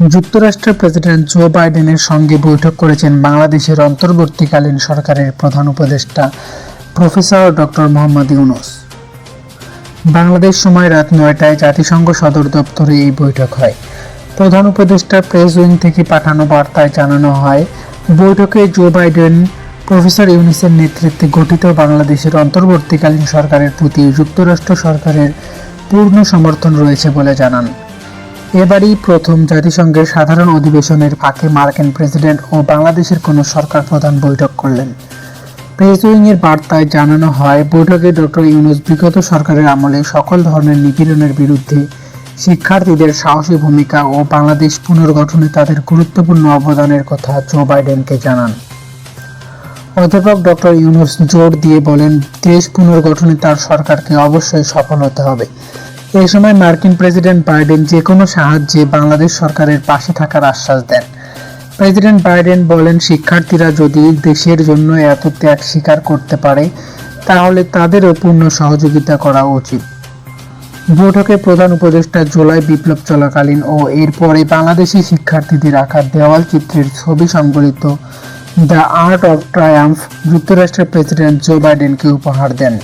যুক্তরাষ্ট্রের প্রেসিডেন্ট জো বাইডেনের সঙ্গে বৈঠক করেছেন বাংলাদেশের অন্তর্বর্তীকালীন সরকারের প্রধান উপদেষ্টা, প্রফেসর ডক্টর মোহাম্মদ ইউনুস। বাংলাদেশ সময় রাত নয়টায় জাতিসংঘ সদর দপ্তরে এই বৈঠক হয়। প্রধান উপদেষ্টা প্রেস উইং থেকে পাঠানো বার্তায় জানানো হয়, বৈঠকে জো বাইডেন, প্রফেসর ইউনিসের নেতৃত্বে গঠিত বাংলাদেশের অন্তর্বর্তীকালীন সরকারের প্রতি যুক্তরাষ্ট্র সরকারের পূর্ণ সমর্থন রয়েছে বলে জানান। এবারই প্রথম জাতিসংঘের সাধারণ অধিবেশনের ফাঁকে মার্কিন প্রেসিডেন্ট ও বাংলাদেশের কোনো সরকার প্রধান বৈঠক করলেন। প্রেস বার্তায় জানানো হয়, বৈঠকে ডক্টর ইউনুস বিগত সরকারের আমলে সকল ধরনের নিপীড়নের বিরুদ্ধে শিক্ষার্থীদের সাহসী ভূমিকা ও বাংলাদেশ পুনর্গঠনে তাদের গুরুত্বপূর্ণ অবদানের কথা জো বাইডেনকে জানান। অধ্যাপক ডক্টর ইউনুস জোর দিয়ে বলেন, দেশ পুনর্গঠনে তার সরকারকে অবশ্যই সফল হতে হবে। এই সময় মার্কিন প্রেসিডেন্ট বাইডেন যে কোনো সাহায্যে বাংলাদেশ সরকারের পাশে থাকার আশ্বাস দেন। প্রেসিডেন্ট বাইডেন বলেন, শিক্ষার্থীরা যদি দেশের জন্য এত ত্যাগ স্বীকার করতে পারে, তাহলে তাদেরও পূর্ণ সহযোগিতা করা উচিত। বৈঠকে প্রধান উপদেষ্টা জুলাই বিপ্লব চলাকালীন ও এরপরে বাংলাদেশি শিক্ষার্থীদের আঁকা দেওয়াল চিত্রের ছবি সংবলিত দ্য আর্ট অফ ট্রায়াম্ফ যুক্তরাষ্ট্রের প্রেসিডেন্ট জো বাইডেনকে উপহার দেন।